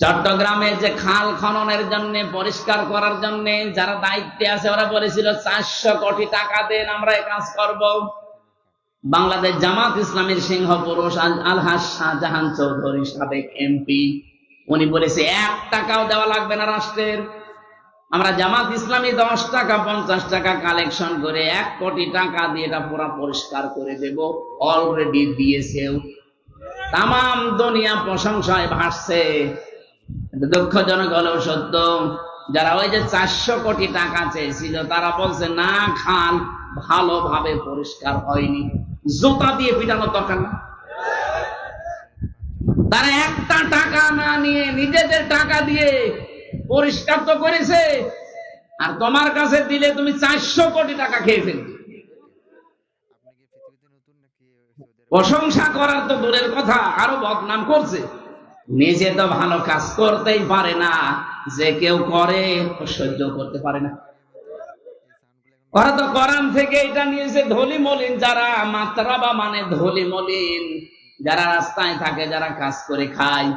চট্টগ্রামে যে খাল খননের জন্য, পরিষ্কার করার জন্য যারা দায়িত্বে আছে, ওরা বলেছিল, চারশো কোটি টাকা দেন, আমরা কাজ করব। বাংলাদেশ জামাত ইসলামের সিংহ পুরুষ আল- আলহাজ শাহজাহান চৌধুরী সাবেক এমপি। উনি বলেছে, এক টাকাও দেওয়া লাগবে না রাষ্ট্রের। আমরা জামাত ইসলামী দশ টাকা, পঞ্চাশ টাকা কালেকশন করে এক কোটি টাকা দিয়ে এটা পুরা পরিষ্কার করে দেব। অলরেডি দিয়েছেও। তাম দুনিয়া প্রশংসায় ভাসছে। দুঃখজনক হলেও সত্য। যারা ওই যে চারশো কোটি টাকা চেয়েছিল, তারা বলছে, না খান ভালোভাবে পরিষ্কার হয়নি। জুতা দিয়ে পিটানোর দরকার না। তারা একটা টাকা না নিয়ে নিজেদের টাকা দিয়ে পরিষ্কার তো করেছে। আর তোমার কাছে দিলে তুমি চারশো কোটি টাকা খেয়ে ফেলবে। প্রশংসা করার তো দূরের কথা, আরও বদনাম করছে। নিজে তো ভালো কাজ করতেই পারে না, যে কেউ করে সহ্য করতে পারে না। ওরা তো থেকে এটা ধলি মলিন, যারা মাত্রা বা মানে ধলি মলিন, যারা রাস্তায় থাকে, যারা কাজ করে খায়।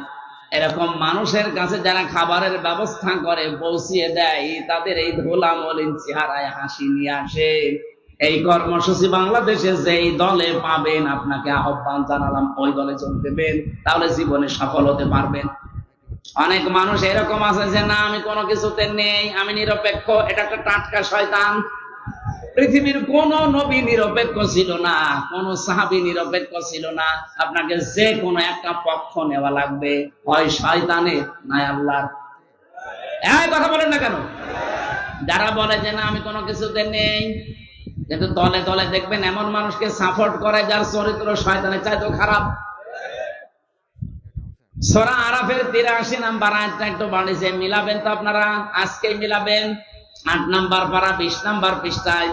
এরকম মানুষের কাছে যারা খাবারের ব্যবস্থা করে, পৌঁছিয়ে দেয়, তাদের এই ধোলা মলিন চেহারায় হাসি নিয়ে আসে। এই কর্মসূচি বাংলাদেশে যেই দলে পাবেন আপনাকে আহ্বান জানালাম, ওই দলে যোগ দেবেন, তাহলে জীবনে সফল হতে পারবেন। অনেক মানুষ এরকম আছে যে, না, আমি কোনো কিছুতে নেই, আমি নিরপেক্ষ, এটা একটা টাটকা শয়তান। পৃথিবীর কোন নবী নিরপেক্ষ ছিল না, কোন সাহাবি নিরপেক্ষ ছিল না। আপনাকে যে কোনো একটা পক্ষ নেওয়া লাগবে হয় শয়তানের নাই আল্লাহর। কথা বলেন না কেন? যারা বলে যে, না, আমি কোনো কিছুতে নেই কিন্তু দলে দলে দেখবেন এমন মানুষকে সাপোর্ট করে যার চরিত্র শয়তানের চাইতো খারাপ। সোরা আরাফের তিরাশি নাম্বার আয়াতটা একটু বাড়িছে মিলাবেন তো আপনারা? আজকেই মিলাবেন। আট নাম্বার পারা, বিশ নাম্বার পৃষ্ঠায়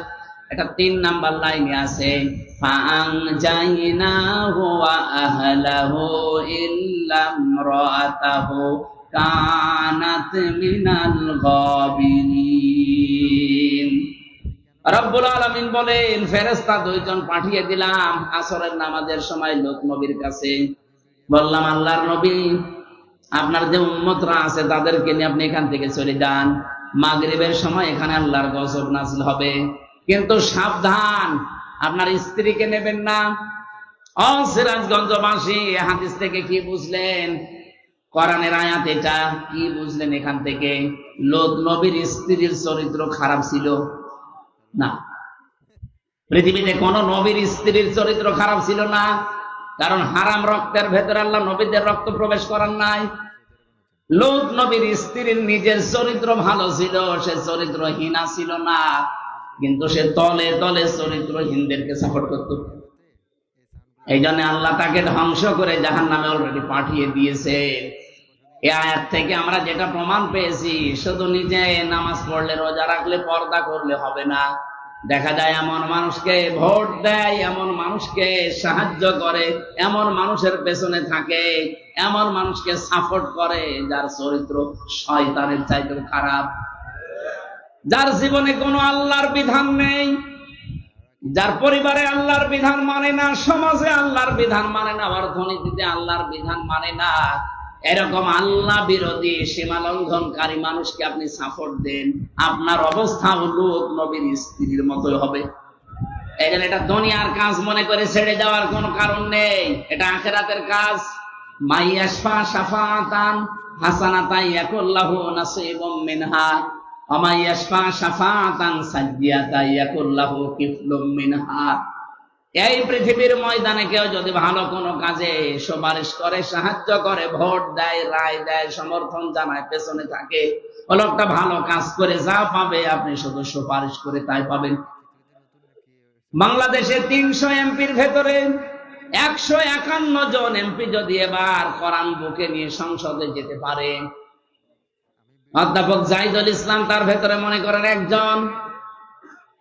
এটা তিন নাম্বার লাইনে আছে ফাং জাইনা হুয়া আহলাহু ইল্লাম রাতাহু কানাত মিনাল গাবিরিন। রব্বুল আলামিন বলেন, ফেরেশতা দুইজন পাঠিয়ে দিলাম আসরের নামাজের সময় লোক নবীর কাছে। বললাম, আল্লাহর নবী, আপনার যে উম্মতরা আছে তাদেরকে নিয়ে আপনি এখান থেকে চলে যান। মাগরিবের সময় এখানে আল্লাহর গজব নাজিল হবে। কিন্তু সাবধান, আপনার স্ত্রীকে নেবেন না। ও সিরাজগঞ্জবাসী হাদিস থেকে কি বুঝলেন? কোরআনের আয়াত এটা, কি বুঝলেন এখান থেকে? লোক নবীর স্ত্রীর চরিত্র খারাপ ছিল। না। পৃথিবীতে কোন নবীর স্ত্রীর চরিত্র খারাপ ছিল না, কারণ হারাম রক্তের ভেতরে আল্লাহ নবীদের রক্ত প্রবেশ করার নাই। লোক নবীর স্ত্রীর নিজের চরিত্র ভালো ছিল, সে চরিত্র হীনা ছিল না, কিন্তু সে তলে তলে চরিত্রহীনদেরকে সাপোর্ট করত। এই জন্য আল্লাহ তাকে ধ্বংস করে জাহান নামে অলরেডি পাঠিয়ে দিয়েছে। এ আয়াত থেকে আমরা যেটা প্রমাণ পেয়েছি, শুধু নিজে নামাজ পড়লে, রোজা রাখলে, পর্দা করলে হবে না। দেখা যায় এমন মানুষকে ভোট দেয়, এমন মানুষকে সাহায্য করে, এমন মানুষের পেছনে থাকে, এমন মানুষকে সাপোর্ট করে, যার চরিত্র শয়তানের চাইতেও খারাপ। যার জীবনে কোনো আল্লাহর বিধান নেই, যার পরিবারে আল্লাহর বিধান মানে না, সমাজে আল্লাহর বিধান মানে না অর্থনীতিতে আল্লাহর বিধান মানে না। এরকম আল্লাহ বিরোধী সীমা লঙ্ঘনকারী মানুষকে আপনি সাপোর্ট দেন, আপনার অবস্থা লোক নবীর স্ত্রীর মতোই হবে। এখানে এটা দুনিয়ার কাজ মনে করে ছেড়ে যাওয়ার কোনো কারণ নেই। এটা আখেরাতের কাজ। মাইয়াশফা শাফাতান হাসানাতান ইয়াকুল্লাহু নাসিবুম মিনহা অমাইয়াশফা শাফাতান সাজ্জিয়াতা ইয়াকুল্লাহু কিফলুম মিনহা। এই পৃথিবীর ময়দানে কেউ যদি ভালো কোনো কাজে সুপারিশ করে, সাহায্য করে, ভোট দেয়, রায় দেয়, সমর্থন জানায়, পেছনে থাকে, ও লোকটা ভালো কাজ করে যা পাবে আপনি শুধু সুপারিশ করে তাই পাবেন। বাংলাদেশে তিনশো এমপির ভেতরে একশো একান্ন জন এমপি যদি এবার কোরআন বুকে নিয়ে সংসদে যেতে পারে। অধ্যাপক জাহিদুল ইসলাম তার ভেতরে মনে করেন একজন।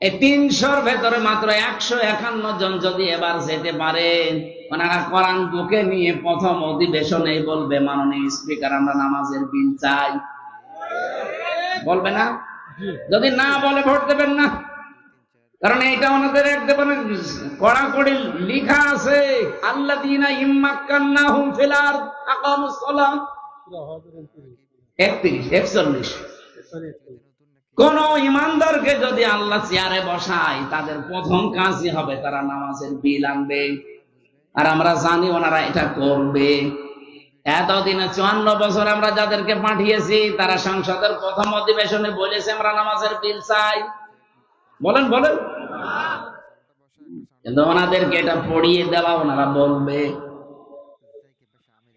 এই তিনশোর ভেতরে মাত্র একশো একান্ন জন যদি এবার যেতে পারে, ওনারা কোরআন বুকে নিয়ে প্রথম অধিবেশনে বলবে, মাননীয় স্পিকার, আমরা নামাজের বিল চাই। বলবে না? যদি না বলে ভোট দেবেন না। কারণ এইটা ওনাদের একদম কড়াকড়ি লিখা আছে আল্লাহ দিনা ইম্মাক্কান্না হুম ফিলার একত্রিশ, একচল্লিশ। কোন ইমানদারকে যদি আল্লাহ চেয়ারে বসায়, তাদের প্রথম কাজই হবে তারা নামাজের বিল আনবে। আর আমরা জানি ওনারা এটা করবে। এতদিনে চুয়ান্ন বছর আমরা যাদেরকে পাঠিয়েছি, তারা সংসদের প্রথম অধিবেশনে বলেছে, আমরা নামাজের বিল চাই। বলেন বলেন। কিন্তু ওনাদেরকে এটা পড়িয়ে দেওয়া ওনারা বলবে।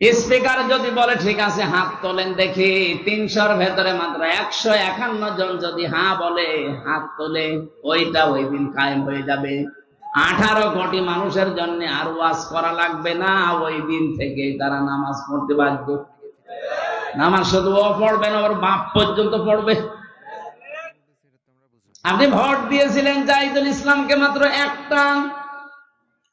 স্পিকার যদি বলে, ঠিক আছে, হাত তোলেন দেখি। তিনশোর ভেতরে মাত্র একশো একান্ন জন যদি হ্যাঁ বলে, হাত তোলে, ওইটা ওই দিন কায়েম হয়ে যাবে। আঠারো কোটি মানুষের জন্য আর ওয়াজ করা লাগবে না, ওই দিন থেকে তারা নামাজ পড়তে বাধ্য। নামাজ শুধু ও পড়বে না, ওর বাপ পর্যন্ত পড়বে। আপনি ভোট দিয়েছিলেন জাহিদুল ইসলামকে মাত্র একটা।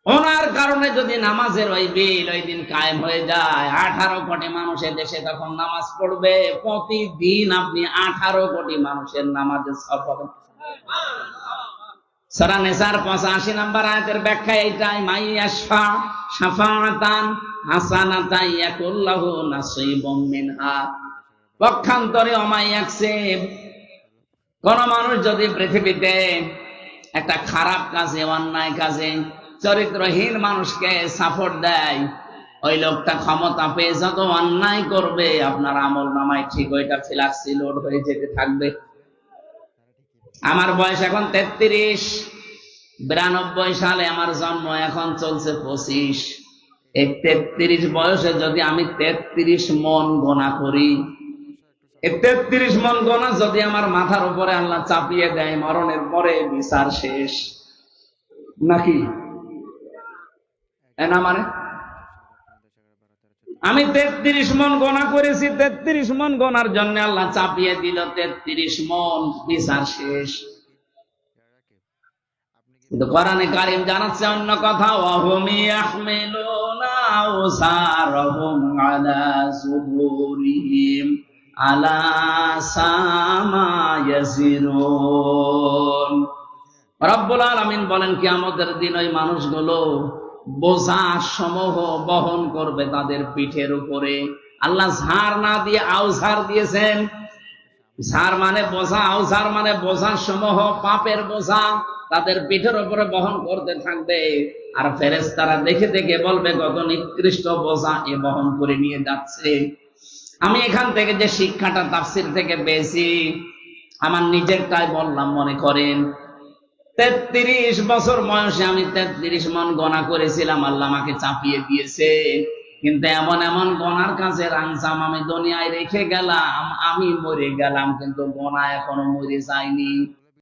ওনার কারণে যদি নামাজের ওই বিল ওই দিন কায়েম হয়ে যায়, আঠারো কোটি মানুষের দেশে তখন নামাজ পড়বে। প্রতিদিন আপনি আঠারো কোটি মানুষের নামাজের সব কোন মানুষ যদি পৃথিবীতে একটা খারাপ কাজে, অন্যায় কাজে চরিত্রহীন মানুষকে সাপোর্ট দেয়। ওই লোকটা ক্ষমতা পেয়ে যত অন্যায় করবে, আপনার আমল নামায় ঠিক ওইটা ফিলাক্সি লোড হয়ে যেতে থাকবে। আমার বয়স এখন তেত্রিশ, বিরানব্বই সালে আমার জন্ম, এখন চলছে পঁচিশ। এই তেত্রিশ বয়সে যদি আমি তেত্রিশ মন গোনা করি তেত্রিশ মন গোনা যদি আমার মাথার উপরে আল্লাহ চাপিয়ে দেয়, মরণের পরে বিচার শেষ। নাকি? না মানে? আমি তেত্রিশ মন গোনা করেছি, তেত্রিশ মন গোনার জন্য আল্লাহ চাপিয়ে দিল, তেত্রিশ মন বিচার শেষ। কিন্তু কোরআনে কারিম জানাচ্ছে অন্য কথা ইয়াহমিলুনা আওসারহুম আলা সুবুরিহিম আলা সামা রব্বুল আলামিন বলেন, কিয়ামতের দিন ওই মানুষগুলো বোঝা সমূহ বহন করবে তাদের পিঠের উপরে। আল্লাহ ঝাড় না দিয়ে আউসার দিয়েছেন। ঝাড় মানে বোঝা আউসার মানে বোঝা সমূহ, পাপের বোঝা। তাদের পিঠের উপরে বহন করতে থাকবে। আর ফেরেস তারা দেখে দেখে বলবে, কত নিকৃষ্ট বোঝা এ বহন করে নিয়ে যাচ্ছে। আমি এখান থেকে যে শিক্ষাটা তাফসির থেকে পেয়েছি, আমার নিজেরটাই বললাম, মনে করেন। তেত্রিশ বছর বয়সে আমি তেত্রিশ মন গণা করেছিলাম, আল্লাহ আমাকে চাপিয়ে দিয়েছে। কিন্তু এমন এমন গনার কাছে রাংসাম আমি দুনিয়ায় রেখে গেলাম, আমি মরে গেলাম, কিন্তু গনা এখনও মরে যায়নি।